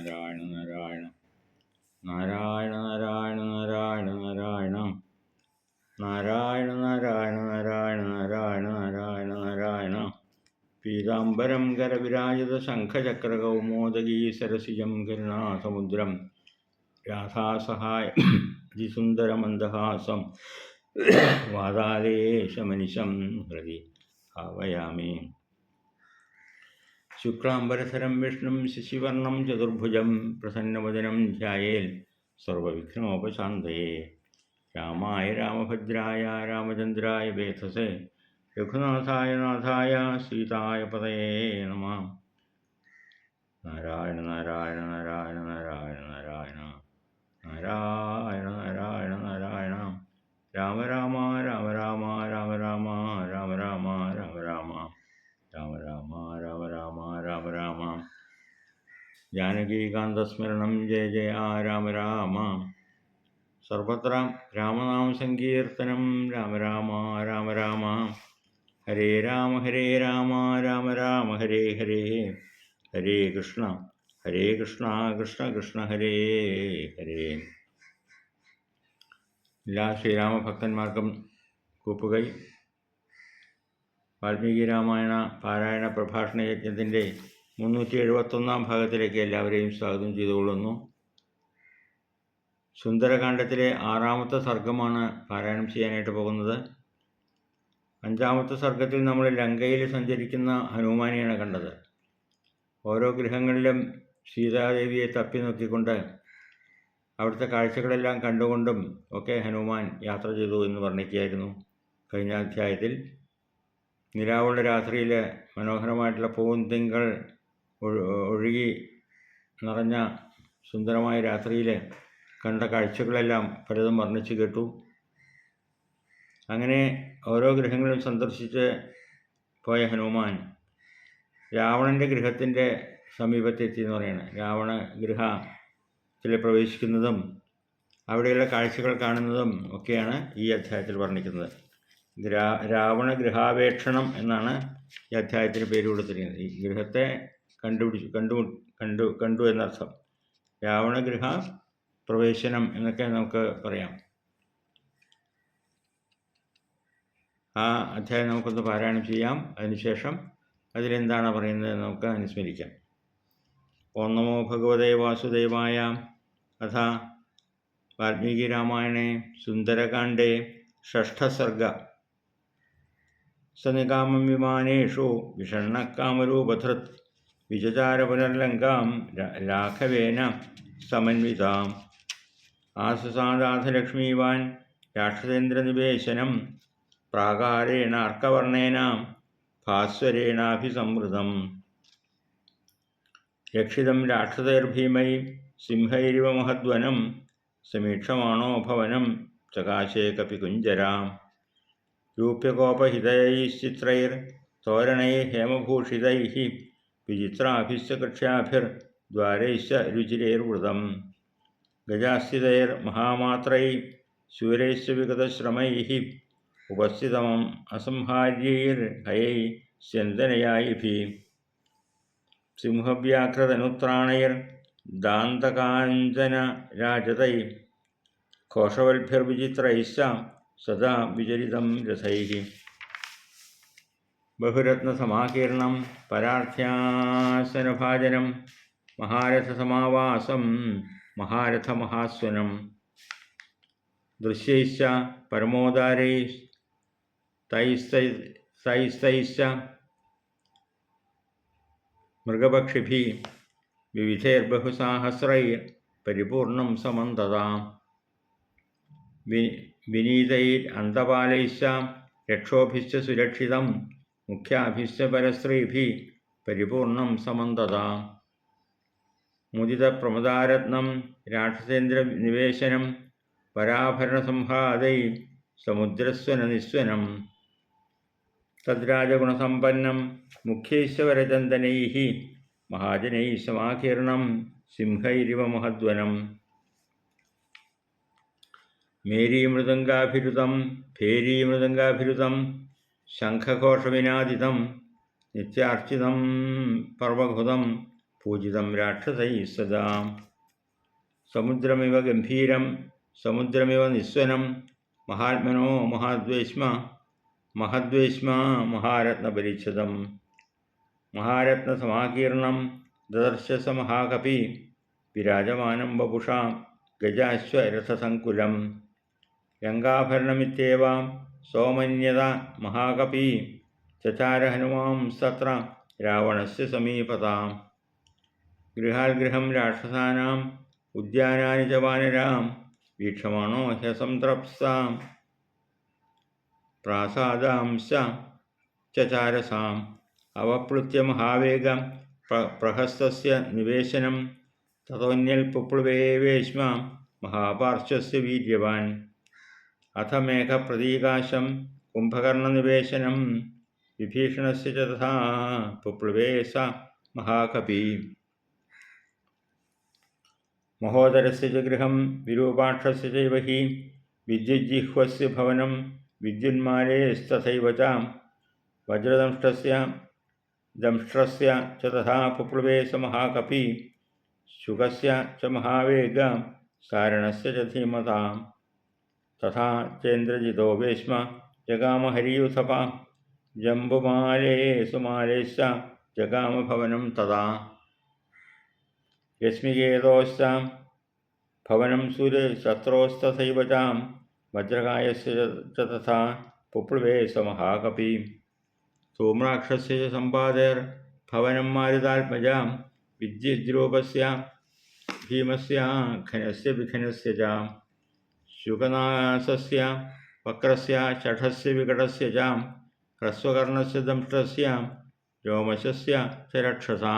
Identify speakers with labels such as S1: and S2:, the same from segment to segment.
S1: നാരായണ നാരായണ. നാരായണ നാരായണ നാരായണ നാരായണ. നാരായണ നാരായണ നാരായണ നാരായണ നാരായണ നാരായണ. പീതാംബരം കരവിരാജിത ശംഖചക്രകൗമോദകീ സരസിജം കരുണാസമുദ്രം രാധാസഹായ അതിസുന്ദരമന്ദഹാസം വാതാലേശമനിശം ഹൃദി. ഭാവയാമി ശുക്ലാംബരധരം വിഷ്ണു ശശിവർണം ചതുർഭുജം പ്രസന്നവദനം ധ്യായേൽ സർവവിഘ്നോപശാന്തയേ രാമായ രാമഭദ്രായ രാമചന്ദ്രായ വേധസേ. രഘുനാഥായ നാഥായ സീതായ പതയേ നമ. നാരായണ നാരായണ നാരായണ നാരായണ നാരായണ. നാരായണ നാരായണ നാരായണ. രാമ. ജാനകീകാന്തസ്മരണം ജയ ജയ രാമ രാമ. സർവത്ര രാമനാമസങ്കീർത്തനം രാമ രാമ രാമ രാമ. ഹരേ രാമ ഹരേ രാമ രാമ രാമ ഹരേ ഹരേ. ഹരേ കൃഷ്ണ ഹരേ കൃഷ്ണ കൃഷ്ണ കൃഷ്ണ ഹരേ ഹരേ. എല്ലാ ശ്രീരാമഭക്തന്മാർക്കും കൂപ്പുകൈ. വാൽമീകി രാമായണ പാരായണ പ്രഭാഷണ യജ്ഞത്തിന്റെ മുന്നൂറ്റി എഴുപത്തൊന്നാം ഭാഗത്തിലേക്ക് എല്ലാവരെയും സ്വാഗതം ചെയ്തുകൊള്ളുന്നു. സുന്ദരകാന്ഡത്തിലെ ആറാമത്തെ സർഗമാണ് പാരായണം ചെയ്യാനായിട്ട് പോകുന്നത്. അഞ്ചാമത്തെ സർഗത്തിൽ നമ്മൾ ലങ്കയിൽ സഞ്ചരിക്കുന്ന ഹനുമാനെയാണ് കണ്ടത്. ഓരോ ഗൃഹങ്ങളിലും സീതാദേവിയെ തപ്പി നോക്കിക്കൊണ്ട് അവിടുത്തെ കാഴ്ചകളെല്ലാം കണ്ടുകൊണ്ടും ഒക്കെ ഹനുമാൻ യാത്ര ചെയ്തു എന്ന് വർണിക്കുകയായിരുന്നു കഴിഞ്ഞ അധ്യായത്തിൽ. നിലാവുള്ള രാത്രിയിൽ മനോഹരമായിട്ടുള്ള പൂന്തിങ്കൾ ഒഴുകി നിറഞ്ഞ സുന്ദരമായ രാത്രിയിൽ കണ്ട കാഴ്ചകളെല്ലാം പലതും വർണിച്ചു കേട്ടു. അങ്ങനെ ഓരോ ഗൃഹങ്ങളും സന്ദർശിച്ച് പോയ ഹനുമാൻ രാവണന്റെ ഗൃഹത്തിന്റെ സമീപത്തെത്തി എന്ന് പറയുന്നത് രാവണ ഗൃഹത്തിൽ പ്രവേശിക്കുന്നതും അവിടെയുള്ള കാഴ്ചകൾ കാണുന്നതും ഒക്കെയാണ് ഈ അധ്യായത്തിൽ വർണിക്കുന്നത്. രാവണ ഗൃഹാപേക്ഷണം എന്നാണ് ഈ അധ്യായത്തിന് പേര് കൊടുത്തിരിക്കുന്നത്. ഈ ഗൃഹത്തെ കണ്ടുപിടിച്ചു കണ്ടു കണ്ടു കണ്ടു എന്നർത്ഥം. രാവണഗൃഹ പ്രവേശനം എന്നൊക്കെ നമുക്ക് പറയാം. ആ അധ്യായം നമുക്കൊന്ന് പാരായണം ചെയ്യാം. അതിനുശേഷം അതിലെന്താണ് പറയുന്നത് നമുക്ക് അനുസ്മരിക്കാം. ഓം നമോ ഭഗവതേ വാസുദേവായ അഥ വാൽമീകി രാമായണേ സുന്ദരകാണ്ഡേ ഷഷ്ഠസർഗ സനികാമം വിമാനേഷു വിഷണ്ണക്കാമരൂപധൃത് വിചചാര പുനർലങ്കാം രാഘവേന സമന്വിതാം. ആസുസാദാഥലക്ഷ്മീവാൻ രാക്ഷസേന്ദ്രനിവേശനം പ്രാകാരേണ അർക്കവർണേന ഭാസ്വരേണാഭിസംവൃതം. രക്ഷിതം രാക്ഷസൈർഭീമൈ സിംഹൈരിവ മഹദ്വനം സമീക്ഷമാണോ ഭവനം ചകാശേ കപി കുഞ്ചരാം രൂപ്യകോപഹിതൈശ്ചിത്രൈർ തോരണൈ ഹേമഭൂഷിതൈ വിചിത്രാഭിസ് കക്ഷ്യാഭിർ ദ്വാരൈശ്ച രുചിരേർവൃതം ഗജാസ്ഥിതൈർ മഹാമാത്രൈ സൂരൈശ്വവിഗതശ്രമൈ ഉപസ്ഥിതമം അസംഹാര്യൈർ ഹയൈ സ്യന്തനയായി സിംഹവ്യാഘ്രതനുത്രാണൈർ ദാന്തകാഞ്ചന രാജതൈ ഘോഷവൽഭ്യർവിചിത്രൈശ്ച സദാ വിചരിതം രഥൈ ബഹുരത്നസമാകീർണം പരാർത്ഥ്യാസനഭാജനം മഹാരഥസമാവാസം മഹാരഥമഹാസ്വനം. ദൃശ്യൈശ്ച പരമോദാരൈ തൈസ്തൈശ്ച മൃഗപക്ഷിഭി വിവിധൈർബഹുസാഹസ്രൈ പരിപൂർണം സമന്തതാം. വിനീതൈർ അന്തപാലൈശ്ച രക്ഷോഭിശ്ച സുരക്ഷിതം മുഖ്യാഭിശ്യ പരശ്രീഭി പരിപൂർണം സമന്തത. മുദിത പ്രമദാരത്നം രാക്ഷസേന്ദ്ര നിവേശനം പരാഭരണസംഹാദൈ സമുദ്രസ്വന നിസ്വനം തദ്രാജഗുണസമ്പന്നം മുഖ്യേശ്വരചന്ദനൈ മഹാജനൈ സമാകീർണം സിംഹൈരിവ മഹദ്വനം മേരീമൃദംഗാഭിരുതം ഭേരീമൃദംഗാഭിരുതം ശംഖഘോഷവിനാദിതം നിത്യാർച്ചിതം പർവഭുതം പൂജിതം രാക്ഷസൈ സദാ. സമുദ്രമിവ ഗംഭീരം സമുദ്രമിവ നിസ്വനം മഹാത്മനോ മഹാദ്വേഷ്മ മഹദ്വേഷ്മ മഹാരത്നപരിച്ഛദം മഹാരത്നസമാകീർണം ദദർശസമഹാകപി വിരാജമാനം വപുഷാ ഗജാശ്വരഥസങ്കുലം രംഗാഭരണമിത്യേവാം സോമന്യത മഹാകപി ചചാര ഹനുമാം സത്ര രാവണസ്യ സമീപതാം. ഗൃഹാൽഗൃഹം രാക്ഷസാനാം ഉദ്യാനാനി ച വാനരാം വീക്ഷമാണോ ഹ്യസംതൃപ്സാം പ്രാസാദാംശ ചചാരസാം. അവപ്ലുത്യ മഹാവേഗം പ്രഹസ്തസ്യ നിവേശനം തതോന്യൽ പുപ്ലുവേവേശ്മ മഹാപാർശ്വസ്യ വീര്യവാൻ. അഥ മേഘപ്രതീകാശം കുംഭകർണനിവേശനം വിഭീഷണസ് തഥാ പുപ്ലുവേ സ മഹാകപി മഹോദരസ്യ ച ഗൃഹം വിരൂപാക്ഷസ്യ ചൈവ ഹി വിദ്യുജിഹ്വസ് ഭവനം വിദ്യുന്മാലേസ്തഥൈവ ച വജ്രദംഷ്ടസ്യ ദംഷ്ട്രസ്യ ച തഥാ പുപ്ലുവേ സ മഹാകപി ശുകസ്യ ച മഹാവേഗ സാരണസ്യ ധീമതാം തഥാ ചേന്ദ്രജിതോ വേശ്മ ജഗാമഹരിയുഥപ ജംബുമാലേ സുമാലേശ്ച ജഗാമഭവനം തഥാ രശ്മികേതോശ്ച ഭവനം സൂര്യ ശത്രോസ്തഥൈവ ചാം വജ്രകായസ്യ ച തഥാ പുപ്ലുവേ സ മഹാകപി സോമ്രാക്ഷസ്യ ച സമ്പാദേർ ഭവനം മാരുതാത്മജാം വിദ്യുദ്രൂപസ്യ ഭീമസ്യ ഖനസ്യ വിഖനസ്യ ച ശുകനാസസ്യ വക്രസ്യ ഷഠസ്യ വികടസ്യ ച ഹ്രസ്വകർണസ്യ ദംഷ്ടസ്യ രോമശസ്യ ചരക്ഷസ രക്ഷസാ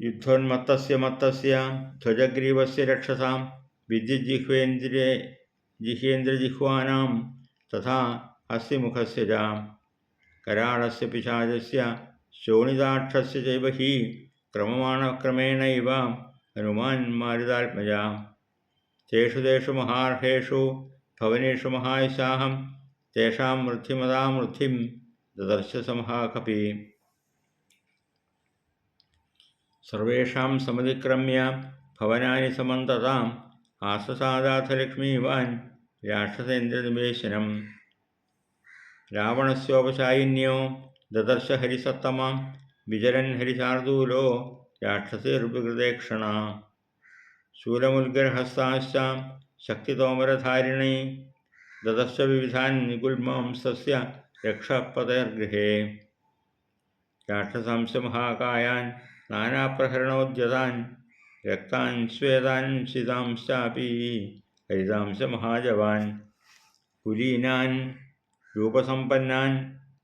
S1: യുദ്ധോന്മത്തസ്യ മത്തസ്യ ധ്വജഗ്രീവസ്യ രക്ഷസാം വിദ്യുജിഹ്വേന്ദ്രിയ ജിഹേന്ദ്രജിഹ്വാനാം തഥാ ഹസ്യമുഖസ്യ ച കരാളസ്യ പിശാചസ്യ ശോണിതാക്ഷസ്യ ചൈവ ഹി ക്രമമാണക്രമേണൈവ ഹനുമാൻ മാരുതാത്മജ തേഷു തേഷു മഹാർഹേഷു ഭവനേഷു മഹായുസാഹം തേഷാം വൃദ്ധിമതാം വൃദ്ധിം ദദർശസമഹാകപി സർവേഷാം സമതിക്രമ്യ ഭവനാനി സമന്തതാം ആസസാദാഥ ലക്ഷ്മീവാൻ രാക്ഷസേന്ദ്രനിവേശനം രാവണസ്യോപശായിന്യോ ദദർശ ഹരിസത്തമ വിചരൻ ഹരിശാർദൂലോ चाक्षसीहृदयक्षणा शूलमुद्गर्हस्ताश्च शक्तितोमरधारिणी। ददस्व विविधानि निगुल्महंसस्य यक्षपतैर्गृहे चाक्षसंसमहाकायान् नानाप्रहरणोद्यतान्, रक्तान् श्वेतान् शितांश्चापि हरितांश महाजवान् कुलीनान् रूपसंपन्ना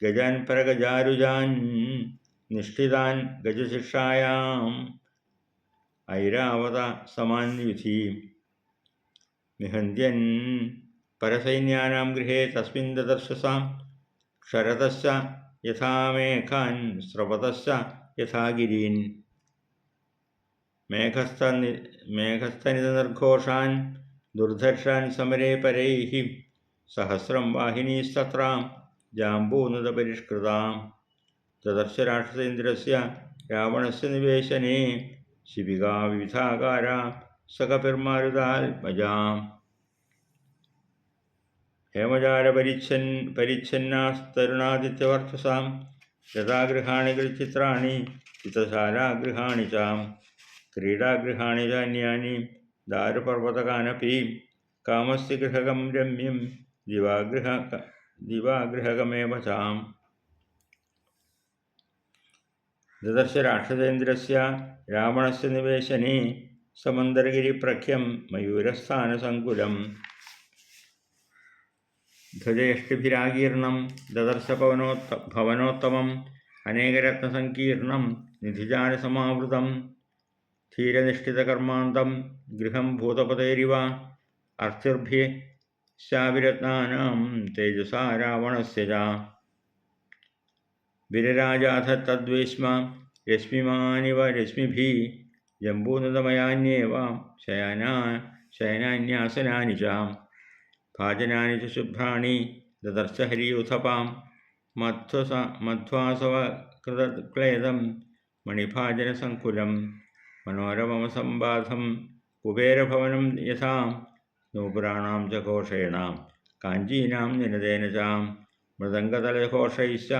S1: गजान परगजारुजान्। നിഷ്ഠിതാൻ ഗജശിക്ഷായാം. ഐരാവത സമാൻയുധി നിഹന്ത്യൻ പരസൈന്യാനാം ഗൃഹേ തസ്മിൻ ദദർശസാം. ക്ഷരതശ്ച യഥാമേഘാൻ സ്രവതശ്ച യഥാഗിരീൻ. മേഘസ്ഥ മേഘസ്ഥനിതനിർഘോഷാൻ ദുർധർഷാൻ സമരേ പരൈः സഹസ്രം വാഹിനീസ്തത്രാം ജാമ്പൂനതപരിഷ്കൃതാം തദർശ രാക്ഷസേന്ദ്രസ്യ രാവണസ്യ നിവേശനേ. ശിബികാ വിവിധാകാര സകപിർമാരുതാത്മജാം ഹേമചാരപരിച്ഛൻ പരിച്ഛന്നാസ്തരുണാദിത്യവർച്ചസാം. രഥാഗൃഹാണി ചിത്രാണി ചിത്രശാലാഗൃഹാണി ചാം. ക്രീഡാഗൃഹാണി ചാന്യാനി ദാരുപർവതകാനപി കാമസ്യ ഗൃഹകം രമ്യം ദിവാഗൃഹ ദിവാഗൃഹകമേവ ചാം. ദദർശ രാക്ഷസേന്ദ്രസ്യ രാവണസ് നിവേശനെ സമന്തരഗിരിപ്രഖ്യം മയൂരസ്ഥാനസങ്കുലം. ധ്വജേഷ്ടിഭിരാകീർണം ദദർശ പവനോത്ത ഭവനോത്തമം അനേകരത്നസങ്കീർണം നിധിജാലസമാവൃതം ധീരനിഷ്ഠിതകർമാന്തം ഗൃഹം ഭൂതപതേരിവ അർച്ചിർഭ്യ ശാവിരത്നാനാം തേജസാ രാവണസ്യ വിരരാജാഥ തദ്വേശ്മ രശ്മിമാനിവ രശ്മിഭി ജംബൂനതമയാന്യേവ ശയനാ ശയനാന്യാസനാനി ചാം ഭാജനാനി ച ശുഭ്രാണി ദദർശ ഹരിയുഥപാം മധ്വസ മധ്വാസവകൃതക്ലേദം മണിഭാജനസങ്കുലം മനോരമസമ്പാദം കുബേരഭവനം യഥാം നൂപുരാണാം ച ഘോഷേണ കാഞ്ചീനാം നിനദേന ച മൃദംഗതലഘോഷൈശ്ച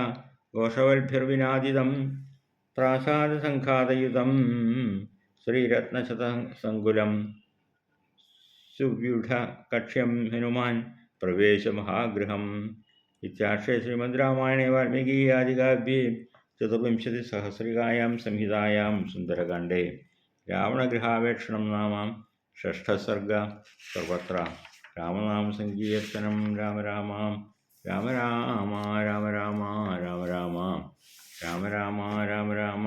S1: ഘോഷവൽഭിർവിനാദിതം പ്രാസാദസംഘാതയുതം ശ്രീരത്നശതസങ്കുലം സുവ്യൂഢകക്ഷ്യം ഹനുമാൻ പ്രവേശമഹാഗൃഹം ഇത്യാക്ഷേ ശ്രീമദ് രാമായണേ വാൽമീകി ആദികാവ്യേ ചതുർവിംശതിസഹസ്രികായാം സംഹിതായാം സുന്ദരകാണ്ഡേ രാവണഗൃഹാവേക്ഷണം നാമ ഷഷ്ഠസർഗ സർവത്ര രാമനാമസങ്കീർത്തനം രാമ രാമ രാമ രാമ രാമ രാമ രാമ രാമ രാമ രാമ രാമ.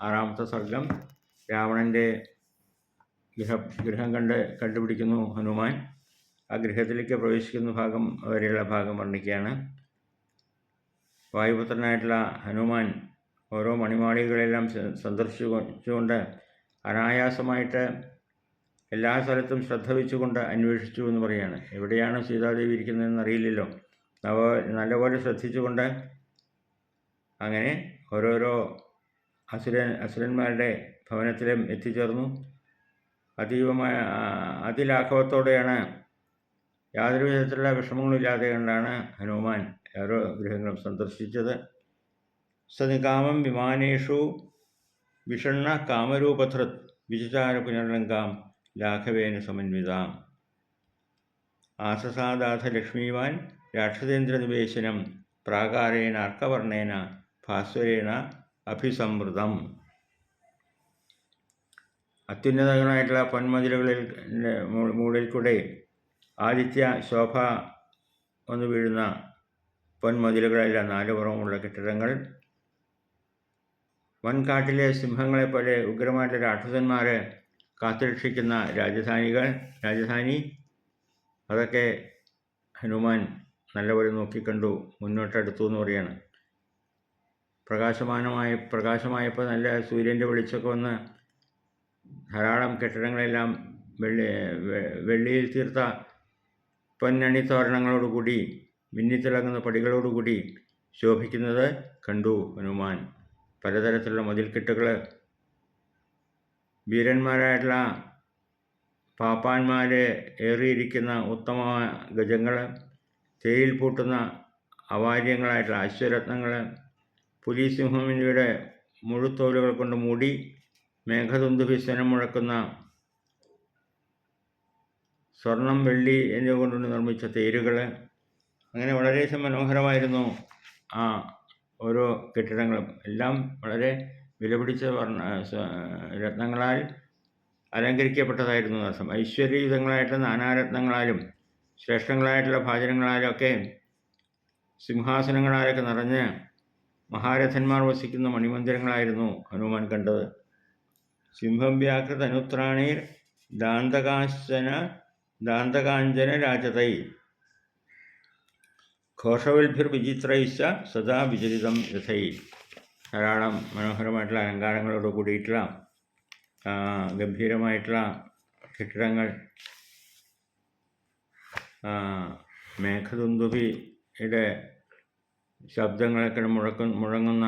S1: ആറാമത്തെ സർഗം. രാവണന്റെ ഗൃഹ ഗൃഹം കണ്ട് കണ്ടുപിടിക്കുന്നു ഹനുമാൻ. ആ ഗൃഹത്തിലേക്ക് പ്രവേശിക്കുന്ന ഭാഗം വരെയുള്ള ഭാഗം വർണിക്കുകയാണ്. വായുപുത്രനായിട്ടുള്ള ഹനുമാൻ ഓരോ മണിമാളികളെല്ലാം സന്ദർശിച്ചുകൊണ്ട് അനായാസമായിട്ട് എല്ലാ സ്ഥലത്തും ശ്രദ്ധ വെച്ചുകൊണ്ട് അന്വേഷിച്ചു എന്ന് പറയാണ്. എവിടെയാണ് സീതാദേവി ഇരിക്കുന്നതെന്ന് അറിയില്ലല്ലോ. നവ നല്ലപോലെ ശ്രദ്ധിച്ചുകൊണ്ട് അങ്ങനെ ഓരോരോ അസുരൻ അസുരന്മാരുടെ ഭവനത്തിലും എത്തിച്ചേർന്നു. അതീവമായ അതിലാഘവത്തോടെയാണ് യാതൊരു വിധത്തിലുള്ള വിഷമങ്ങളില്ലാതെ കൊണ്ടാണ് ഹനുമാൻ ഓരോ ഗൃഹങ്ങളും സന്ദർശിച്ചത്. സനികാമം വിമാനേഷു വിഷണ്ണ കാമരൂപധൃത് വിചാര പുനർലങ്കാം ലാഘവേന സമന്വിതാം. ആസസാദാഥ ലക്ഷ്മീവാൻ രാക്ഷസേന്ദ്രനിവേശനം പ്രാകാരേണ അർക്കവർണേന ഭാസ്വരേണ അഭിസംവൃതം. അത്യുന്നതങ്ങളായിട്ടുള്ള പൊന്മതിലുകളിൽ മൂ- മുകളിൽ കൂടെ ആദിത്യ ശോഭ വന്നു വീഴുന്ന പൊന്മതിലുകളെല്ലാം നാലുപുറമുള്ള കെട്ടിടങ്ങൾ. വൻകാട്ടിലെ സിംഹങ്ങളെപ്പോലെ ഉഗ്രമായിട്ടുള്ള രാക്ഷസന്മാരെ കാത്തുരക്ഷിക്കുന്ന രാജധാനികൾ രാജധാനി. അതൊക്കെ ഹനുമാൻ നല്ലപോലെ നോക്കിക്കണ്ടു മുന്നോട്ടെടുത്തു എന്ന് പറയാണ്. പ്രകാശമാനമായി പ്രകാശമായപ്പോൾ നല്ല സൂര്യന്റെ വെളിച്ചമൊക്കെ വന്ന് ധാരാളം കെട്ടിടങ്ങളെല്ലാം വെള്ളി വെള്ളിയിൽ തീർത്ത പൊന്നണി തോരണങ്ങളോടുകൂടി മിന്നിത്തിളങ്ങുന്ന പടികളോടുകൂടി ശോഭിക്കുന്നത് കണ്ടു ഹനുമാൻ. പലതരത്തിലുള്ള മതിൽക്കെട്ടുകൾ വീരന്മാരായിട്ടുള്ള പാപ്പാന്മാർ ഏറിയിരിക്കുന്ന ഉത്തമ ഗജങ്ങൾ തേയിൽ പൂട്ടുന്ന അവാര്യങ്ങളായിട്ടുള്ള അശ്വരത്നങ്ങൾ പുലിസിംഹമിനിയുടെ മുഴുത്തോലുകൾ കൊണ്ട് മൂടി മേഘതുന്തു സ്വനം മുഴക്കുന്ന സ്വർണം വെള്ളി എന്നിവ കൊണ്ട് നിർമ്മിച്ച തേരുകൾ അങ്ങനെ വളരെ മനോഹരമായിരുന്നു ആ ഓരോ കെട്ടിടങ്ങളും. എല്ലാം വളരെ വിലപിടിച്ച വർണ രത്നങ്ങളാൽ അലങ്കരിക്കപ്പെട്ടതായിരുന്നു ദിവസം ഐശ്വര്യയുധങ്ങളായിട്ട് നാനാരത്നങ്ങളാലും ശ്രേഷ്ഠങ്ങളായിട്ടുള്ള ഭാചനങ്ങളാലൊക്കെ സിംഹാസനങ്ങളാലൊക്കെ നിറഞ്ഞ് മഹാരഥന്മാർ വസിക്കുന്ന മണിമന്ദിരങ്ങളായിരുന്നു ഹനുമാൻ കണ്ടത്. സിംഹം വ്യാകൃത അനുത്രാണീർ ദാന്തകാശന ദാന്തകാഞ്ചന രാജതൈ. ഘോഷവൽഭിർ വിചിത്രൈശ സദാ വിചരിതം രഥൈ. ധാരാളം മനോഹരമായിട്ടുള്ള അലങ്കാരങ്ങളോട് കൂടിയിട്ടുള്ള ഗംഭീരമായിട്ടുള്ള കെട്ടിടങ്ങൾ മേഘതുന്തുഭിയുടെ ശബ്ദങ്ങളൊക്കെ മുഴക്ക മുഴങ്ങുന്ന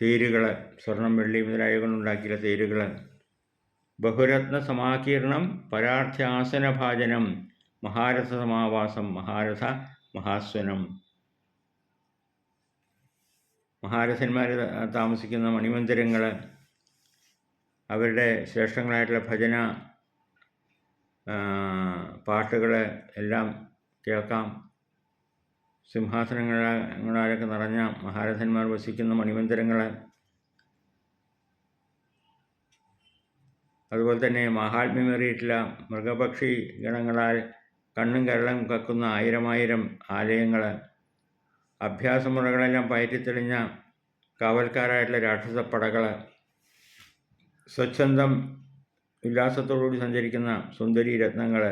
S1: തേരുകൾ സ്വർണം വെള്ളി മുതലായ കൊണ്ടുണ്ടാക്കിയ തേരുകൾ ബഹുരത്ന സമാകീർണം പരാർത്ഥ്യാസനഭാജനം മഹാരഥ സമാവാസം മഹാരഥ മഹാസ്വനം. മഹാരഥന്മാർ താമസിക്കുന്ന മണിമന്ദിരങ്ങൾ അവരുടെ ശ്രേഷ്ഠങ്ങളായിട്ടുള്ള ഭജന പാട്ടുകൾ എല്ലാം കേൾക്കാം. സിംഹാസനങ്ങളാലൊക്കെ നിറഞ്ഞ മഹാരഥന്മാർ വസിക്കുന്ന മണിമന്ദിരങ്ങൾ അതുപോലെ തന്നെ മഹാത്മ്യമേറിയിട്ടുള്ള മൃഗപക്ഷി ഗണങ്ങളാൽ കണ്ണും കരളും കക്കുന്ന ആയിരമായിരം ആലയങ്ങൾ അഭ്യാസമുറകളെല്ലാം പയറ്റിത്തെളിഞ്ഞ കാവൽക്കാരായിട്ടുള്ള രാക്ഷസപ്പടകൾ സ്വച്ഛന്തം ഉല്ലാസത്തോടുകൂടി സഞ്ചരിക്കുന്ന സുന്ദരി രത്നങ്ങൾ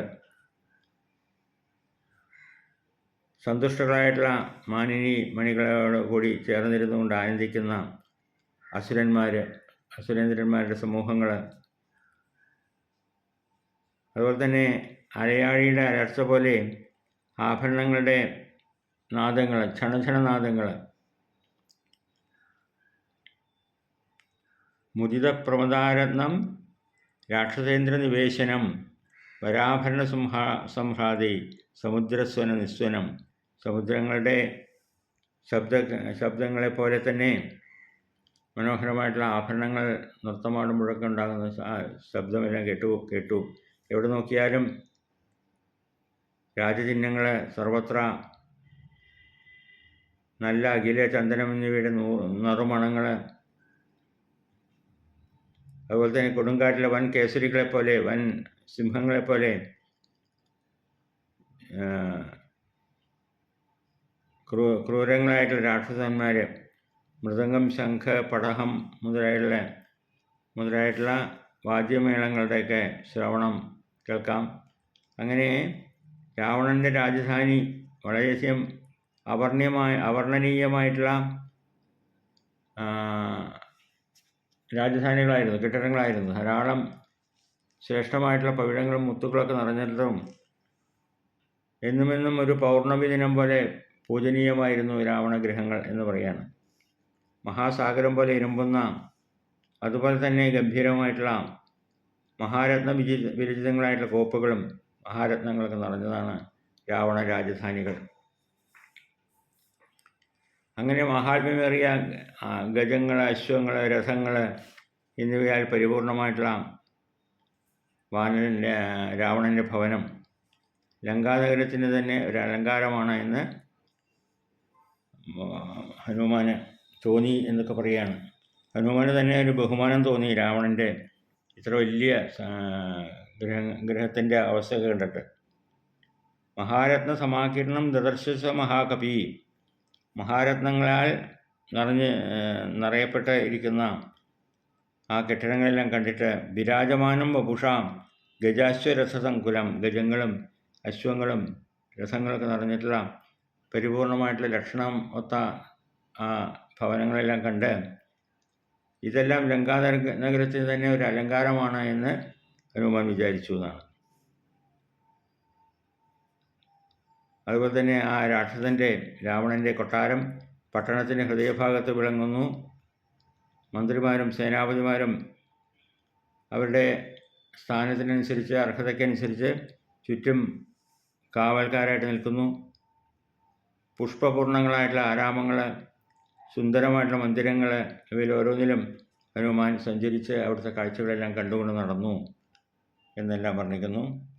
S1: സന്തുഷ്ടകളായിട്ടുള്ള മാനിനി മണികളോട് കൂടി ചേർന്നിരുന്നുകൊണ്ട് ആനന്ദിക്കുന്ന അസുരന്മാർ അസുരേന്ദ്രന്മാരുടെ സമൂഹങ്ങൾ അതുപോലെ തന്നെ അരയാഴിയുടെ അരച്ച പോലെ ആഭരണങ്ങളുടെ നാദങ്ങൾ ക്ഷണക്ഷണനാദങ്ങൾ മുദിതപ്രമദാരത്നം രാക്ഷസേന്ദ്ര നിവേശനം വരാഭരണ സംഹാ സംഹ്രാതി സമുദ്രസ്വന നിസ്വനം സമുദ്രങ്ങളുടെ ശബ്ദ ശബ്ദങ്ങളെപ്പോലെ തന്നെ മനോഹരമായിട്ടുള്ള ആഭരണങ്ങൾ നൃത്തമാടുമ്പോഴൊക്കെ ഉണ്ടാകുന്ന ശബ്ദമെല്ലാം കേട്ടു കേട്ടു. എവിടെ നോക്കിയാലും രാജചിഹ്നങ്ങൾ സർവത്ര നല്ല അഖില ചന്ദനം എന്നിവയുടെ നൂ നറുമണങ്ങൾ അതുപോലെ തന്നെ കൊടുങ്കാട്ടിലെ വൻ കേസരികളെ പോലെ വൻ സിംഹങ്ങളെ പോലെ ആ, ക്രൂ ക്രൂരങ്ങളായിട്ടുള്ള രാക്ഷസന്മാർ മൃദംഗം ശംഖ പടഹം മുതലായുള്ള മുതലായിട്ടുള്ള വാദ്യമേളങ്ങളുടെയൊക്കെ ശ്രവണം കേൾക്കാം. അങ്ങനെ രാവണന്റെ രാജധാനി വളരെയധികം അവർണീയമായ അവർണനീയമായിട്ടുള്ള രാജധാനികളായിരുന്നു കെട്ടിടങ്ങളായിരുന്നു. ധാരാളം ശ്രേഷ്ഠമായിട്ടുള്ള പവിഴങ്ങളും മുത്തുകളൊക്കെ നിറഞ്ഞിരുന്നതും എന്നുമെന്നും ഒരു പൗർണമി ദിനം പോലെ പൂജനീയമായിരുന്നു രാവണഗ്രഹങ്ങൾ എന്ന് പറയാണ്. മഹാസാഗരം പോലെ ഇരുമ്പുന്ന അതുപോലെ തന്നെ ഗംഭീരമായിട്ടുള്ള മഹാരത്ന വിജി വിരചിതങ്ങളായിട്ടുള്ള കോപ്പുകളും മഹാരത്നങ്ങളൊക്കെ നിറഞ്ഞതാണ് രാവണ രാജധാനികൾ. അങ്ങനെ മഹാത്മ്യമേറിയ ഗജങ്ങൾ അശ്വങ്ങൾ രഥങ്ങൾ എന്നിവയാൽ പരിപൂർണമായിട്ടുള്ള വാനരന്റെ രാവണന്റെ ഭവനം. ലങ്കാനഗരത്തിന് തന്നെ ഒരു അലങ്കാരമാണ് എന്ന് ഹനുമാന് തോന്നി എന്നൊക്കെ പറയുകയാണ് ഹനുമാന് തന്നെ ഒരു ബഹുമാനം തോന്നി രാവണന്റെ ഇത്ര വലിയ ഗ്രഹ ഗ്രഹത്തിന്റെ അവസ്ഥ കണ്ടിട്ട്. മഹാരത്ന സമാകീർണം ദദർശസ മഹാകവി മഹാരത്നങ്ങളാൽ നിറഞ്ഞ് നിറയപ്പെട്ട് ഇരിക്കുന്ന ആ കെട്ടിടങ്ങളെല്ലാം കണ്ടിട്ട് വിരാജമാനം വപുഷാം. ഗജാശ്വരഥസങ്കുലം ഗജങ്ങളും അശ്വങ്ങളും രഥങ്ങളൊക്കെ നിറഞ്ഞിട്ടുള്ള പരിപൂർണമായിട്ടുള്ള ലക്ഷണം ഒത്ത ആ ഭവനങ്ങളെല്ലാം കണ്ട് ഇതെല്ലാം ലങ്കാ നഗ- നഗരത്തിന് തന്നെ ഒരു അലങ്കാരമാണ് എന്ന് ഹനുമാൻ വിചാരിച്ചു എന്നാണ്. അതുപോലെ തന്നെ ആ രാക്ഷസന്റെ രാവണന്റെ കൊട്ടാരം പട്ടണത്തിന്റെ ഹൃദയഭാഗത്ത് വിളങ്ങുന്നു. മന്ത്രിമാരും സേനാപതിമാരും അവരുടെ സ്ഥാനത്തിനനുസരിച്ച് അർഹതയ്ക്കനുസരിച്ച് ചുറ്റും കാവൽക്കാരായിട്ട് നിൽക്കുന്നു. പുഷ്പപൂർണങ്ങളായിട്ടുള്ള ആരാമങ്ങൾ സുന്ദരമായിട്ടുള്ള മന്ദിരങ്ങൾ ഇവയിൽ ഓരോന്നിലും ഹനുമാൻ സഞ്ചരിച്ച് അവിടുത്തെ കാഴ്ചകളെല്ലാം കണ്ടുകൊണ്ട് നടന്നു എന്നെല്ലാം വർണിക്കുന്നു.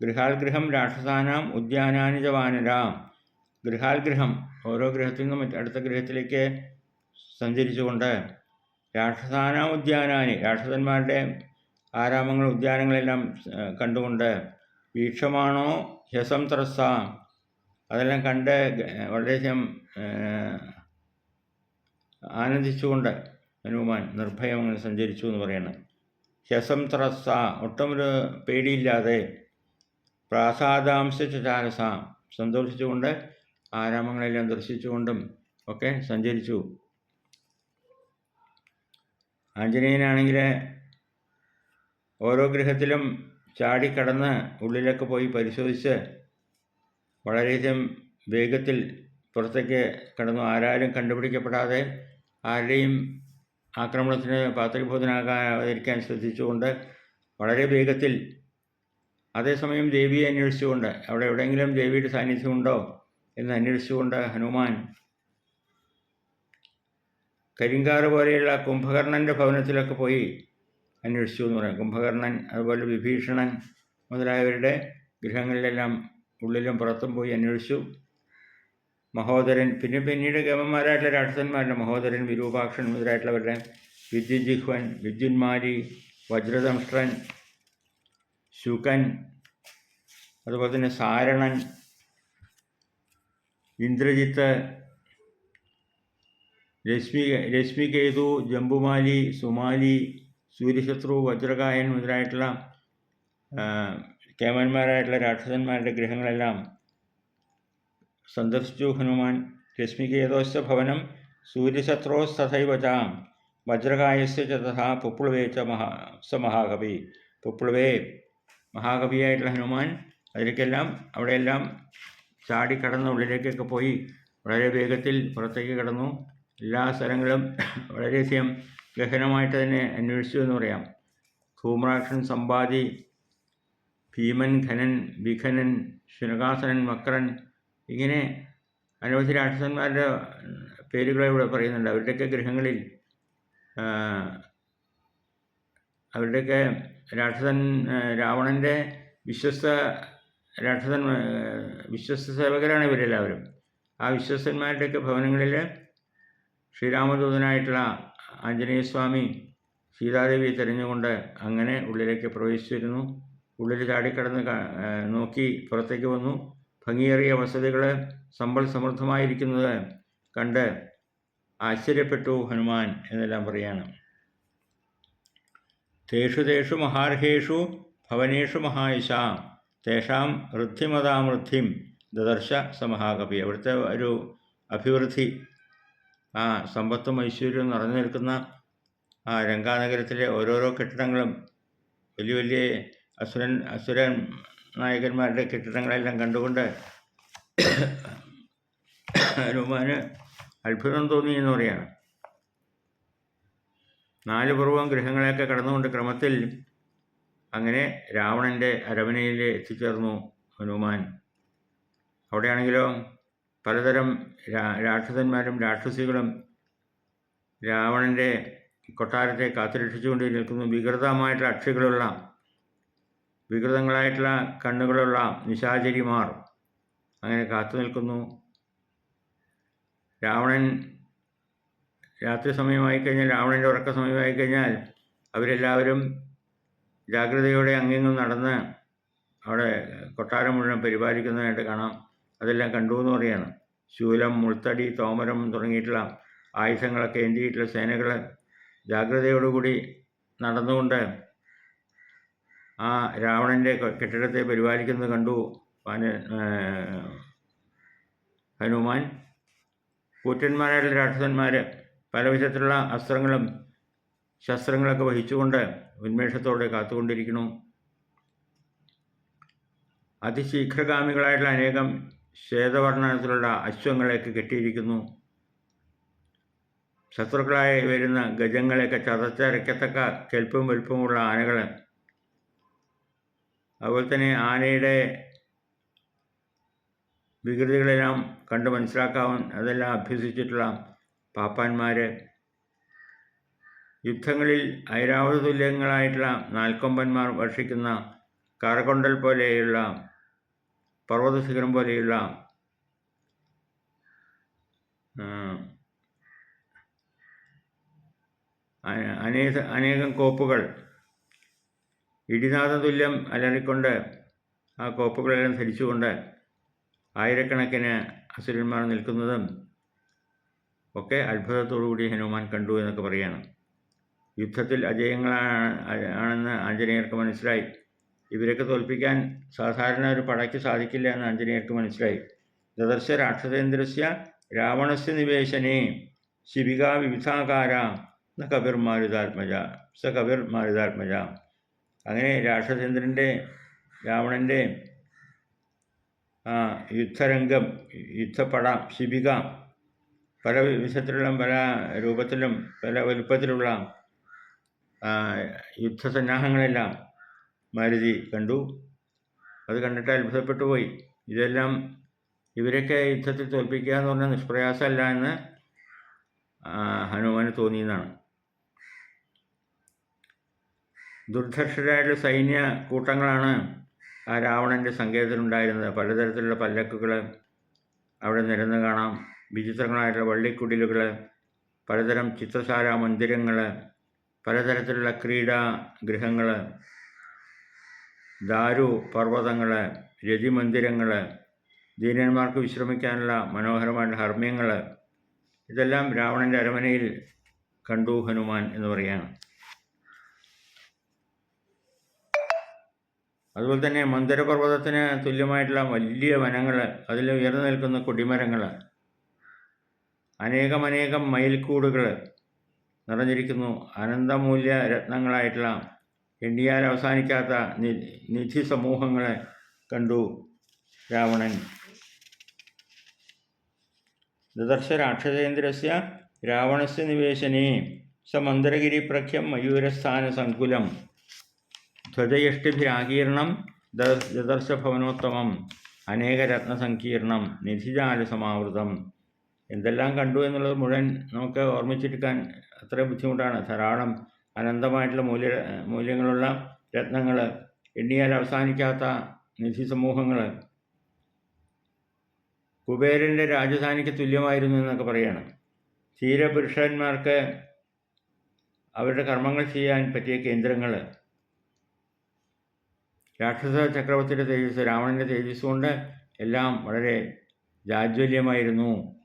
S1: ഗൃഹാൽഗൃഹം രാക്ഷസാനാം ഉദ്യാനാനി വാനരാം ഗൃഹാൽഗൃഹം ഓരോ ഗൃഹത്തിൽ നിന്നും അടുത്ത ഗൃഹത്തിലേക്ക് സഞ്ചരിച്ചുകൊണ്ട് രാക്ഷസാനാം ഉദ്യാനാനി രാക്ഷസന്മാരുടെ ആരാമങ്ങൾ ഉദ്യാനങ്ങളെല്ലാം കണ്ടുകൊണ്ട് വീക്ഷമാണോ ഹ്യസം ത്രസ്സ? അതെല്ലാം കണ്ട് വളരെയധികം ആനന്ദിച്ചുകൊണ്ട് ഹനുമാൻ നിർഭയം അങ്ങനെ സഞ്ചരിച്ചു എന്ന് പറയുന്നത് ഹ്യസം ത്രസ്സ. ഒട്ടും ഒരു പേടിയില്ലാതെ പ്രാസാദാംശ ചാരസ സന്തോഷിച്ചുകൊണ്ട് ആരാമങ്ങളെല്ലാം ദർശിച്ചുകൊണ്ടും ഒക്കെ സഞ്ചരിച്ചു. ആഞ്ജനേയനാണെങ്കിൽ ഓരോ ഗൃഹത്തിലും ചാടിക്കടന്ന് ഉള്ളിലൊക്കെ പോയി പരിശോധിച്ച് വളരെയധികം വേഗത്തിൽ പുറത്തേക്ക് കടന്നു. ആരാരും കണ്ടുപിടിക്കപ്പെടാതെ ആരുടെയും ആക്രമണത്തിന് പാത്രബോധനാകാതിരിക്കാൻ ശ്രദ്ധിച്ചുകൊണ്ട് വളരെ വേഗത്തിൽ അതേസമയം ദേവിയെ അന്വേഷിച്ചുകൊണ്ട് അവിടെ എവിടെയെങ്കിലും ദേവിയുടെ സാന്നിധ്യമുണ്ടോ എന്ന് അന്വേഷിച്ചുകൊണ്ട് ഹനുമാൻ കരിങ്കാറ് പോലെയുള്ള കുംഭകർണന്റെ ഭവനത്തിലൊക്കെ പോയി അന്വേഷിച്ചു എന്ന് പറയാം. കുംഭകർണൻ അതുപോലെ വിഭീഷണൻ മുതലായവരുടെ ഗൃഹങ്ങളിലെല്ലാം ഉള്ളിലും പുറത്തും പോയി അന്വേഷിച്ചു. മഹോദരൻ പിന്നെ പിന്നീട് ഗമന്മാരായിട്ടുള്ള രാക്ഷസന്മാരുടെ മഹോദരൻ വിരൂപാക്ഷൻ മുതലായിട്ടുള്ളവരുടെ വിദ്യുജിഹ്വൻ വിദ്യുന്മാരി വജ്രദംഷ്ട്രൻ ശുകൻ അതുപോലെ തന്നെ സാരണൻ ഇന്ദ്രജിത്ത് രശ്മി രശ്മികേതു ജംബുമാലി സുമാലി സൂര്യശത്രു വജ്രകായൻ മുതലായിട്ടുള്ള കേമന്മാരായിട്ടുള്ള രാക്ഷസന്മാരുടെ ഗ്രഹങ്ങളെല്ലാം സന്ദർശിച്ചു ഹനുമാൻ. രശ്മികേതോശ്ച ഭവനം സൂര്യശത്രോസ്തഥൈവ ച വജ്രകായസ്യ ച തഥാ പുപ്ലുവേ ച മഹാ സ മഹാകവി. പുപ്ലുവേ മഹാകവിയായിട്ടുള്ള ഹനുമാൻ അതിലേക്കെല്ലാം അവിടെയെല്ലാം ചാടിക്കടന്ന് ഉള്ളിലേക്കൊക്കെ പോയി വളരെ വേഗത്തിൽ പുറത്തേക്ക് കടന്നു. എല്ലാ സ്ഥലങ്ങളും വളരെയധികം ഗഹനമായിട്ട് തന്നെ അന്വേഷിച്ചു എന്ന് പറയാം. ധൂമ്രാക്ഷൻ സമ്പാദി ഭീമൻ ഖനൻ വിഖനൻ ശുനകാസനൻ മക്രൻ ഇങ്ങനെ അനവധി രാക്ഷസന്മാരുടെ പേരുകൾ ഇവിടെ പറയുന്നുണ്ട്. അവരുടെയൊക്കെ ഗൃഹങ്ങളിൽ അവരുടെയൊക്കെ രാക്ഷസൻ രാവണന്റെ വിശ്വസ്ത രാക്ഷസൻ വിശ്വസ്ത സേവകരാണ് ഇവരെല്ലാവരും. ആ വിശ്വസ്തന്മാരുടെയൊക്കെ ഭവനങ്ങളിൽ ശ്രീരാമദൂതനായിട്ടുള്ള ആഞ്ജനേയസ്വാമി സീതാദേവിയെ തിരഞ്ഞുകൊണ്ട് അങ്ങനെ ഉള്ളിലേക്ക് പ്രവേശിച്ചിരുന്നു ഉള്ളിൽ ചാടിക്കടന്ന് നോക്കി പുറത്തേക്ക് വന്നു. ഭംഗിയേറിയ വസതികൾ സമ്പൽ സമൃദ്ധമായിരിക്കുന്നത് കണ്ട് ആശ്ചര്യപ്പെട്ടു ഹനുമാൻ എന്നെല്ലാം പറയാണ്. തേഷു തേഷു മഹാർഹേഷു ഭവനേഷു മഹായശ. തേഷാം വൃദ്ധിമതാമൃദ്ധിം ദദർശ സമഹാകവി അവിടുത്തെ ഒരു അഭിവൃദ്ധി. ആ സമ്പത്തും ഐശ്വര്യവും നിറഞ്ഞു നിൽക്കുന്ന ആ രംഗാനഗരത്തിലെ ഓരോരോ കെട്ടിടങ്ങളും വലിയ വലിയ അസുരൻ അസുരൻ നായകന്മാരുടെ കെട്ടിടങ്ങളെല്ലാം കണ്ടുകൊണ്ട് ഹനുമാന് അത്ഭുതം തോന്നി എന്ന് പറയാണ് നാല് പൂർവം ഗൃഹങ്ങളെയൊക്കെ കടന്നുകൊണ്ട് ക്രമത്തിൽ അങ്ങനെ രാവണന്റെ അരമനയിൽ എത്തിച്ചേർന്നു ഹനുമാൻ. അവിടെയാണെങ്കിലോ പലതരം രാക്ഷസന്മാരും രാക്ഷസികളും രാവണന്റെ കൊട്ടാരത്തെ കാത്തുരക്ഷിച്ചുകൊണ്ട് നിൽക്കുന്നു. വികൃതമായിട്ടുള്ള അക്ഷികളുള്ള വികൃതങ്ങളായിട്ടുള്ള കണ്ണുകളുള്ള നിശാചരിമാർ അങ്ങനെ കാത്തു നിൽക്കുന്നു. രാവണൻ രാത്രി സമയമായി കഴിഞ്ഞാൽ രാവണന്റെ ഉറക്ക സമയമായി കഴിഞ്ഞാൽ അവരെല്ലാവരും ജാഗ്രതയോടെ അങ്ങിങ്ങും നടന്ന് അവിടെ കൊട്ടാരം മുഴുവൻ പരിപാലിക്കുന്നതായിട്ട് കാണാം. അതെല്ലാം കണ്ടു എന്ന് പറയാണ്. ശൂലം മുൾത്തടി തോമരം തുടങ്ങിയിട്ടുള്ള ആയുധങ്ങളൊക്കെ ഏന്തിയിട്ടുള്ള സേനകൾ ജാഗ്രതയോടുകൂടി നടന്നുകൊണ്ട് ആ രാവണന്റെ കെട്ടിടത്തെ പരിപാലിക്കുന്നത് കണ്ടു. ഹനുമാൻ. കൂറ്റന്മാരായിട്ടുള്ള രാക്ഷസന്മാർ പല വിധത്തിലുള്ള അസ്ത്രങ്ങളും ശസ്ത്രങ്ങളൊക്കെ വഹിച്ചുകൊണ്ട് ഉന്മേഷത്തോടെ കാത്തുകൊണ്ടിരിക്കുന്നു. അതിശീഘ്രഗാമികളായിട്ടുള്ള അനേകം ശ്വേതവർണത്തിലുള്ള അശ്വങ്ങളെയൊക്കെ കെട്ടിയിരിക്കുന്നു. ശത്രുക്കളായി വരുന്ന ഗജങ്ങളെയൊക്കെ ചതച്ചരയ്ക്കത്തക്ക കെൽപ്പും വലുപ്പമുള്ള ആനകൾ അതുപോലെ തന്നെ ആനയുടെ വികൃതികളെല്ലാം കണ്ട് മനസ്സിലാക്കാവും അതെല്ലാം അഭ്യസിച്ചിട്ടുള്ള പാപ്പാന്മാർ യുദ്ധങ്ങളിൽ ഐരാവത തുല്യങ്ങളായിട്ടുള്ള നാൽക്കൊമ്പന്മാർ വർഷിക്കുന്ന കറകൊണ്ടൽ പോലെയുള്ള പർവതശിഖരം പോലെയുള്ള ആ, അ- അനേക അനേകം കോപ്പുകൾ. ഇടിനാഥ തുല്യം അലറിക്കൊണ്ട് ആ കോപ്പുകളെല്ലാം ധരിച്ചുകൊണ്ട് ആയിരക്കണക്കിന് അസുരന്മാർ നിൽക്കുന്നതും ഒക്കെ അത്ഭുതത്തോടുകൂടി ഹനുമാൻ കണ്ടു എന്നൊക്കെ പറയുകയാണ് യുദ്ധത്തിൽ അജയങ്ങളാണ് ആണെന്ന് ആഞ്ജനേയർക്ക് മനസ്സിലായി. ഇവരൊക്കെ തോൽപ്പിക്കാൻ സാധാരണ ഒരു പടയ്ക്ക് സാധിക്കില്ല എന്ന് ആഞ്ജനേയർക്ക് മനസ്സിലായി. ദദർശ രാക്ഷസേന്ദ്രസ്യ രാവണസ്യ നിവേശനേ ശിവിക വിവിധാകാര ന കവിർ മാരുതാത്മജ സ കവിർ മാരുതാത്മജ. അങ്ങനെ രാക്ഷസേന്ദ്രന്റെ രാവണന്റെ യുദ്ധരംഗം യുദ്ധപ്പട ശിബിക പല വിധത്തിലുള്ള പല രൂപത്തിലും പല വലുപ്പത്തിലുള്ള യുദ്ധസന്നാഹങ്ങളെല്ലാം മാരുതി കണ്ടു. അത് കണ്ടിട്ട് അത്ഭുതപ്പെട്ടു പോയി. ഇതെല്ലാം ഇവരൊക്കെ യുദ്ധത്തിൽ തോൽപ്പിക്കുക എന്ന് പറഞ്ഞാൽ നിഷ്പ്രയാസമല്ല എന്ന് ഹനുമാന് തോന്നിയെന്നാണ്. ദുർധർഷരായിട്ടുള്ള സൈന്യ കൂട്ടങ്ങളാണ് ആ രാവണന്റെ സങ്കേതത്തിലുണ്ടായിരുന്നത്. പലതരത്തിലുള്ള പല്ലക്കുകൾ അവിടെ നിരന്ന് കാണാം. വിചിത്രങ്ങളായിട്ടുള്ള വള്ളിക്കുടിലുകൾ പലതരം ചിത്രശാല മന്ദിരങ്ങൾ പലതരത്തിലുള്ള ക്രീഡാ ഗൃഹങ്ങൾ ദാരു പർവതങ്ങൾ രതിമന്ദിരങ്ങൾ ദീനന്മാർക്ക് വിശ്രമിക്കാനുള്ള മനോഹരമായിട്ടുള്ള ഹർമ്മ്യങ്ങൾ ഇതെല്ലാം രാവണന്റെ അരമനയിൽ കണ്ടു ഹനുമാൻ എന്ന് പറയാണ് അതുപോലെ തന്നെ മന്ദരപർവതത്തിന് തുല്യമായിട്ടുള്ള വലിയ വനങ്ങൾ അതിൽ ഉയർന്നു നിൽക്കുന്ന കൊടിമരങ്ങൾ അനേകമനേകം മയിൽക്കൂടുകൾ നിറഞ്ഞിരിക്കുന്നു. അനന്തമൂല്യ രത്നങ്ങളായിട്ടുള്ള എണ്ണിയാൽ അവസാനിക്കാത്ത നിധി സമൂഹങ്ങളെ കണ്ടു രാവണൻ. ദദർശ രാക്ഷസേന്ദ്രസ്യ രാവണസ്യ നിവേശനേ. പ്രഖ്യം മയൂരസ്ഥാന സങ്കുലം. ധ്വജയഷ്ടിഭിരാകീർണം ദദർശഭവനോത്തമം. അനേകരത്നസങ്കീർണം നിധിജാലസമാവൃതം എന്തെല്ലാം കണ്ടു എന്നുള്ളത് മുഴുവൻ നമുക്ക് ഓർമ്മിച്ചെടുക്കാൻ അത്ര ബുദ്ധിമുട്ടാണ്. ധാരാളം അനന്തമായിട്ടുള്ള മൂല്യ മൂല്യങ്ങളുള്ള രത്നങ്ങൾ എണ്ണിയാൽ അവസാനിക്കാത്ത നിധി സമൂഹങ്ങൾ. കുബേരന്റെ രാജധാനിക്ക് തുല്യമായിരുന്നു എന്നൊക്കെ പറയാണ്. ധീരപുരുഷന്മാർക്ക് അവരുടെ കർമ്മങ്ങൾ ചെയ്യാൻ പറ്റിയ കേന്ദ്രങ്ങൾ. രാക്ഷസ ചക്രവർത്തിയുടെ തേജസ് രാവണന്റെ തേജസ് കൊണ്ട് എല്ലാം വളരെ ജാജ്വല്യമായിരുന്നു.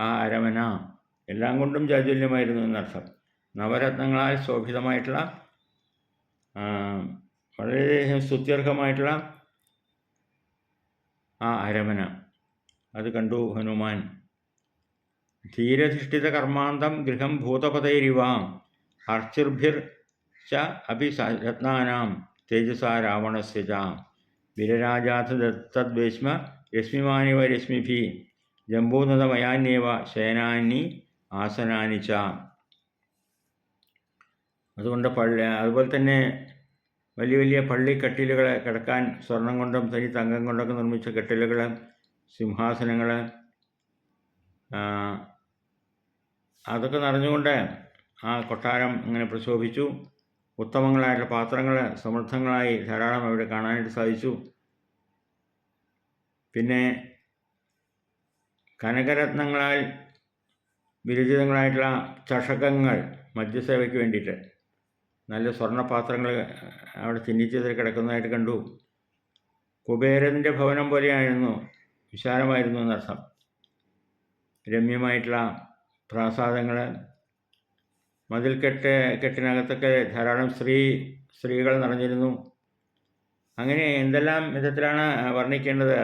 S1: ആ അരമന. എല്ലാം കൊണ്ടും ജാജ്വല്യമായിരുന്നു എന്നർത്ഥം. നവരത്നങ്ങളാൽ ശോഭിതമായിട്ടുള്ള വളരെയധികം സ്തുത്യർഹമായിട്ടുള്ള ആ അരമന. അത് കണ്ടു ഹനുമാൻ. ധീരധിഷ്ഠിത കർമാന്തം ഗൃഹം ഭൂതപതൈരിവാം. ഹർഷിർഭിർ ച അഭി രത്നാനാം തേജസ രാവണസ്യ ച. വിരരാജാഥ തദ്വേശ്മ രശ്മിമാനിവ രശ്മിഭി. ജംബൂനതമയാന്യേവ ശയനാനി ആസനാനി ച. അതുകൊണ്ട് പള്ളി അതുപോലെ തന്നെ വലിയ വലിയ പള്ളി കട്ടിലുകൾ കിടക്കാൻ സ്വർണം കൊണ്ടും തനി തങ്കം കൊണ്ടൊക്കെ നിർമ്മിച്ച കെട്ടിലുകൾ സിംഹാസനങ്ങൾ അതൊക്കെ നിറഞ്ഞുകൊണ്ട് ആ കൊട്ടാരം ഇങ്ങനെ പ്രശോഭിച്ചു. ഉത്തമങ്ങളായിട്ടുള്ള പാത്രങ്ങൾ സമൃദ്ധങ്ങളായി ധാരാളം അവിടെ കാണാനായിട്ട് സാധിച്ചു. പിന്നെ കനകരത്നങ്ങളാൽ വിരചിതങ്ങളായിട്ടുള്ള ചഷകങ്ങൾ മദ്യസേവയ്ക്ക് വേണ്ടിയിട്ട് നല്ല സ്വർണപാത്രങ്ങൾ അവിടെ ചിഹ്നിച്ചതിൽ കിടക്കുന്നതായിട്ട് കണ്ടു. കുബേരന്റെ ഭവനം പോലെയായിരുന്നു വിശാലമായിരുന്നു എന്നർത്ഥം. രമ്യമായിട്ടുള്ള പ്രാസാദങ്ങൾ മതിൽക്കെട്ട് കെട്ടിനകത്തൊക്കെ ധാരാളം സ്ത്രീ സ്ത്രീകൾ നിറഞ്ഞിരുന്നു. അങ്ങനെ എന്തെല്ലാം വിധത്തിലാണ് വർണിക്കേണ്ടത്?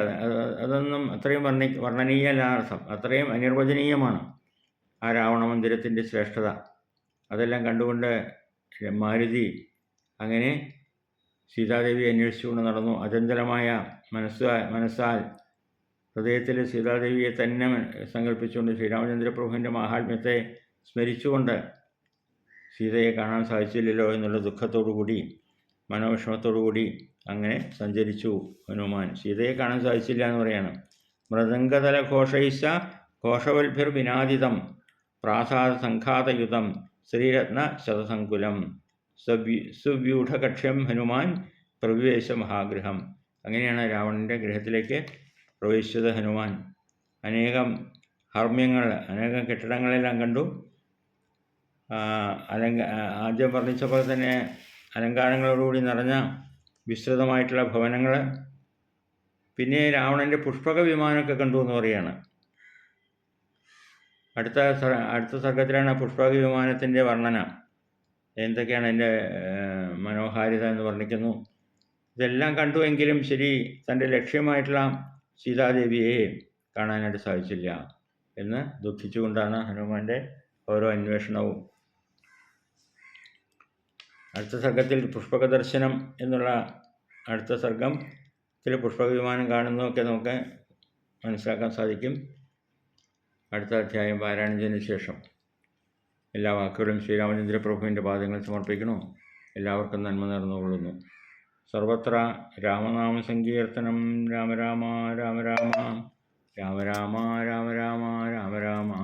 S1: അതൊന്നും അത്രയും വർണി വർണനീയല്ല അർത്ഥം അത്രയും അനിർവചനീയമാണ് ആ രാവണ മന്ദിരത്തിന്റെ ശ്രേഷ്ഠത. അതെല്ലാം കണ്ടുകൊണ്ട് മാരുതി അങ്ങനെ സീതാദേവി അന്വേഷിച്ചുകൊണ്ട് നടന്നു. അചഞ്ചലമായ മനസ്സ മനസ്സാൽ ഹൃദയത്തിൽ സീതാദേവിയെ തന്നെ സങ്കല്പിച്ചുകൊണ്ട് ശ്രീരാമചന്ദ്രപ്രഭുവിന്റെ മാഹാത്മ്യത്തെ സ്മരിച്ചുകൊണ്ട് സീതയെ കാണാൻ സാധിച്ചില്ലല്ലോ എന്നുള്ള ദുഃഖത്തോടു കൂടി മനോവിഷമത്തോടു മനോവിഷമത്തോടുകൂടി അങ്ങനെ സഞ്ചരിച്ചു ഹനുമാൻ. സീതയെ കാണാൻ സാധിച്ചില്ല എന്ന് പറയാണ്. മൃദംഗതല ഘോഷൈസ ഘോഷവൽഭിർ വിനാദിതം പ്രാസാദ സംഘാതയുതം ശ്രീരത്ന ശതസങ്കുലം സവ്യൂ സുവ്യൂഢകക്ഷ്യം ഹനുമാൻ പ്രവിവേശ മഹാഗ്രഹം അങ്ങനെയാണ് രാവണന്റെ ഗൃഹത്തിലേക്ക് പ്രവേശിച്ചത് ഹനുമാൻ. അനേകം ഹർമ്മ്യങ്ങൾ അനേകം കെട്ടിടങ്ങളെല്ലാം കണ്ടു. അലങ്ക ആദ്യം വർണിച്ചപ്പോൾ തന്നെ അലങ്കാരങ്ങളോടുകൂടി നിറഞ്ഞ വിസ്തൃതമായിട്ടുള്ള ഭവനങ്ങൾ പിന്നെ രാവണന്റെ പുഷ്പക വിമാനമൊക്കെ കണ്ടു എന്ന് പറയുകയാണ്. അടുത്ത അടുത്ത സർഗത്തിലാണ് പുഷ്പക വിമാനത്തിന്റെ വർണന. എന്തൊക്കെയാണ് എന്റെ മനോഹാരിത എന്ന് വർണിക്കുന്നു. ഇതെല്ലാം കണ്ടുവെങ്കിലും ശരി തന്റെ ലക്ഷ്യമായിട്ടുള്ള സീതാദേവിയെ കാണാനായിട്ട് സാധിച്ചില്ല എന്ന് ദുഃഖിച്ചുകൊണ്ടാണ് ഹനുമാന്റെ ഓരോ അന്വേഷണവും അടുത്ത സർഗത്തിൽ പുഷ്പക ദർശനം എന്നുള്ള അടുത്ത സർഗം ചില പുഷ്പക വിമാനം കാണുന്നതൊക്കെ നമുക്ക് മനസ്സിലാക്കാൻ സാധിക്കും. അടുത്ത അധ്യായം പാരായണത്തിന് ശേഷം എല്ലാ വാക്കുകളും ശ്രീരാമചന്ദ്ര പ്രഭുവിന്റെ പാദങ്ങൾ സമർപ്പിക്കണോ എല്ലാവർക്കും നന്മ നേർന്നുകൊള്ളുന്നു. സർവത്ര രാമനാമ സങ്കീർത്തനം. രാമ രാമ രാമ രാമ രാമ രാമ രാമ രാമ രാമ.